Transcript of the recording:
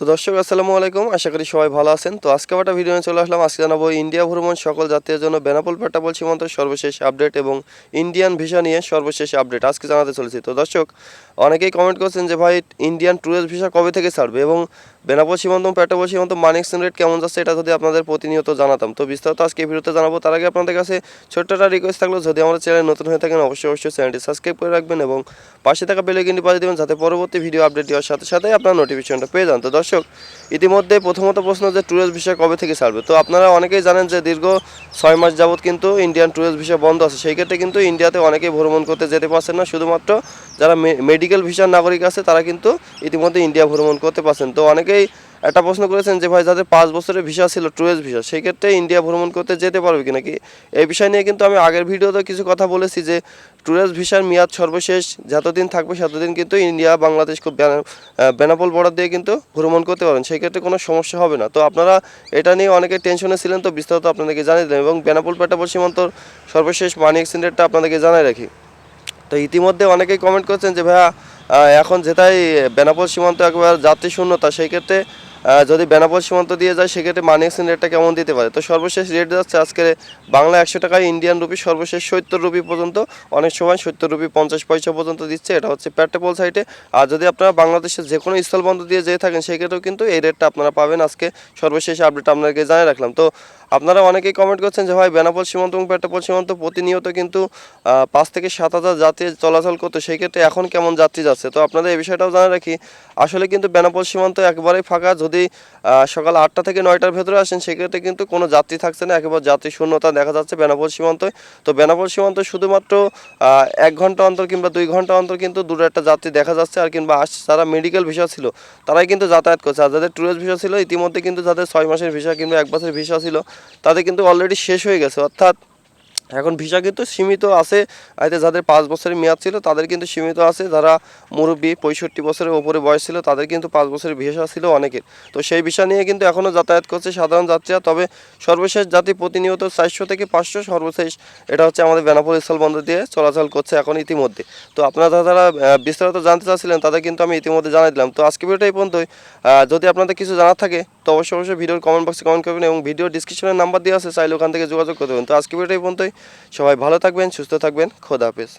তো দর্শক, আসসালামু আলাইকুম। আশা করি সবাই ভালো আছেন। তো আজকে একটা ভিডিও নিয়ে চলে আসলাম। আজকে জানাব ইন্ডিয়া ভ্রমণ সকল যাত্রীর জন্য বেনাপোল পেটাপোল সীমান্ত সর্বশেষ আপডেট এবং ইন্ডিয়ান ভিসা নিয়ে সর্বশেষ আপডেট আজকে জানাতে চলেছি। তো দর্শক, অনেকেই কমেন্ট করছেন যে, ভাই ইন্ডিয়ান ট্যুরিস্ট ভিসা কবে থেকে ছাড়বে? এবং বেনাপোল সীমান্ত পেটাপোল সীমান্ত মানিক রেট কেমন যাচ্ছে এটা যদি আপনাদের প্রতিনিয়ত জানাতাম। তো বিস্তারিত আজকে ভিডিওতে জানাব। তার আগে আপনাদের কাছে ছোট্ট একটা রিকোয়েস্ট থাকল। যদি আমাদের চ্যানেল নতুন হয়ে থাকেন, অবশ্যই অবশ্যই চ্যানেলটি সাবস্ক্রাইব করে রাখবেন এবং পাশে থাকা বেলে কিন্তু বাজিয়ে দেবেন, যাতে পরবর্তী ভিডিও আপডেট দেওয়ার সাথে সাথে আপনার নোটিফিকেশনটা পেয়ে যান। তো দর্শক ইতিমধ্যে প্রথমত প্রশ্ন যে ট্যুরিস্ট ভিসা কবে থেকে ছাড়বে? তো আপনারা অনেকেই জানেন যে দীর্ঘ ছয় মাস যাবৎ কিন্তু ইন্ডিয়ান ট্যুরিস্ট ভিসা বন্ধ আছে। সেই ক্ষেত্রে কিন্তু ইন্ডিয়াতে অনেকেই ভ্রমণ করতে যেতে পারছেন না। শুধুমাত্র যারা মেডিকেল ভিসার নাগরিক আছে, তারা কিন্তু ইতিমধ্যে ইন্ডিয়া ভ্রমণ করতে পারছেন। তো অনেকেই একটা প্রশ্ন করেছেন যে ভাই, যাদের পাঁচ বছরের ভিসা ছিল ট্যুরিস্ট ভিসা সেই ক্ষেত্রে ইন্ডিয়া ভ্রমণ করতে যেতে পারবে কিনা কি এই বিষয় নিয়ে কিন্তু আমি আগের ভিডিওতে কিছু কথা বলেছি যে ট্যুরিস্ট ভিসার মেয়াদ সর্বশেষ, যতদিন থাকবে ততদিন কিন্তু ইন্ডিয়া বাংলাদেশ খুব বেনা- বেনাপোল বর্ডার দিয়ে কিন্তু ভ্রমণ করতে পারেন সেই ক্ষেত্রে কোনো সমস্যা হবে না। তো আপনারা এটা নিয়ে অনেকে টেনশনে ছিলেন, তো বিস্তারিত আপনাদেরকে জানিয়ে দিলাম এবং বেনাপোল পেটাপোল সীমান্তর সর্বশেষ মানি এক্সচেঞ্জ রেটটা আপনাদেরকে জানাই রাখি। তো ইতিমধ্যে অনেকেই কমেন্ট করছেন যে ভাইয়া এখন যেটাই বেনাপোল সীমান্ত একবার যাত্রী শূন্যতা সেই ক্ষেত্রে যদি বেনাপোল সীমান্ত দিয়ে যায়, সেক্ষেত্রে মানি এক্সচেঞ্জ রেটটা কেমন দিতে পারে? তো সর্বশেষ রেট যাচ্ছে আজকে বাংলা একশো টাকায় ইন্ডিয়ান রুপি সর্বশেষ সত্তর রুপি পর্যন্ত। অনেক সময় সত্তর রুপি পঞ্চাশ পয়সা পর্যন্ত দিচ্ছে। এটা হচ্ছে পেট্রোপল সাইটে আর যদি আপনারা বাংলাদেশের যে কোনো স্থলবন্দর দিয়ে যেয়ে থাকেন, সেক্ষেত্রেও কিন্তু এই রেটটা আপনারা পাবেন আজকে। সর্বশেষ আপডেট আপনাদেরকে জানিয়ে রাখলাম। তো আপনারা অনেকেই কমেন্ট করছেন যে, ভাই, বেনাপোল সীমান্ত এবং পেট্রোপল সীমান্ত প্রতিনিয়ত কিন্তু পাঁচ থেকে সাত হাজার যাত্রী চলাচল করতো। সেই ক্ষেত্রে এখন কেমন যাত্রী যাচ্ছে? তো আপনাদের এই বিষয়টাও জানা রাখি। আসলে কিন্তু বেনাপোল সীমান্ত একবারেই ফাঁকা। যদি সকাল আটটা থেকে নয়টার ভেতরে আসেন, সেক্ষেত্রে কিন্তু কোনো যাত্রী থাকছে না। একেবারে যাত্রী শূন্যতা দেখা যাচ্ছে বেনাপোল সীমান্তে তো বেনাপোল সীমান্ত শুধুমাত্র এক ঘণ্টা অন্তর কিংবা দুই ঘণ্টা অন্তর কিন্তু দূরে একটা যাত্রী দেখা যাচ্ছে, আর কিংবা আস, যারা মেডিকেল ভিসা ছিল, তারাই কিন্তু যাতায়াত করছে। আর যাদের ট্যুরিস্ট ভিসা ছিল, ইতিমধ্যে কিন্তু যাদের ছয় মাসের ভিসা কিংবা এক বছরের ভিসা ছিল, তাদের কিন্তু অলরেডি শেষ হয়ে গেছে। অর্থাৎ এখন ভিসা কিন্তু সীমিত আছে। এতে যাদের পাঁচ বছরের মেয়াদ ছিল, তাদের কিন্তু সীমিত আছে। যারা মুরব্বী, পঁয়ষট্টি বছরের ওপরে বয়স ছিল, তাদের কিন্তু পাঁচ বছরের ভিসা ছিল অনেকের। তো সেই ভিসা নিয়ে কিন্তু এখনও যাতায়াত করছে সাধারণ যাত্রীরা। তবে সর্বশেষ জাতি প্রতিনিয়ত চারশো থেকে পাঁচশো সর্বশেষ এটা হচ্ছে আমাদের বেনাপুর স্থলবন্দর দিয়ে চলাচল করছে এখন ইতিমধ্যে। তো আপনারা যারা বিস্তারিত জানতে চাচ্ছিলেন, তাদের কিন্তু আমি ইতিমধ্যে জানাই দিলাম। তো আজকে ভিডিওটা পর্যন্তই। যদি আপনাদের কিছু জানার থাকে তো অবশ্যই অবশ্যই ভিডিওর কমেন্ট বক্সে কমেন্ট করবেন এবং ভিডিও ডিসক্রিপশনের নাম্বার দেওয়া আছে, চাইলে ওখান থেকে যোগাযোগ করতে পারেন। তো আজকে ভিডিওটাই পর্যন্তই। সবাই ভালো থাকবেন, সুস্থ থাকবেন, খোদা হাফেজ।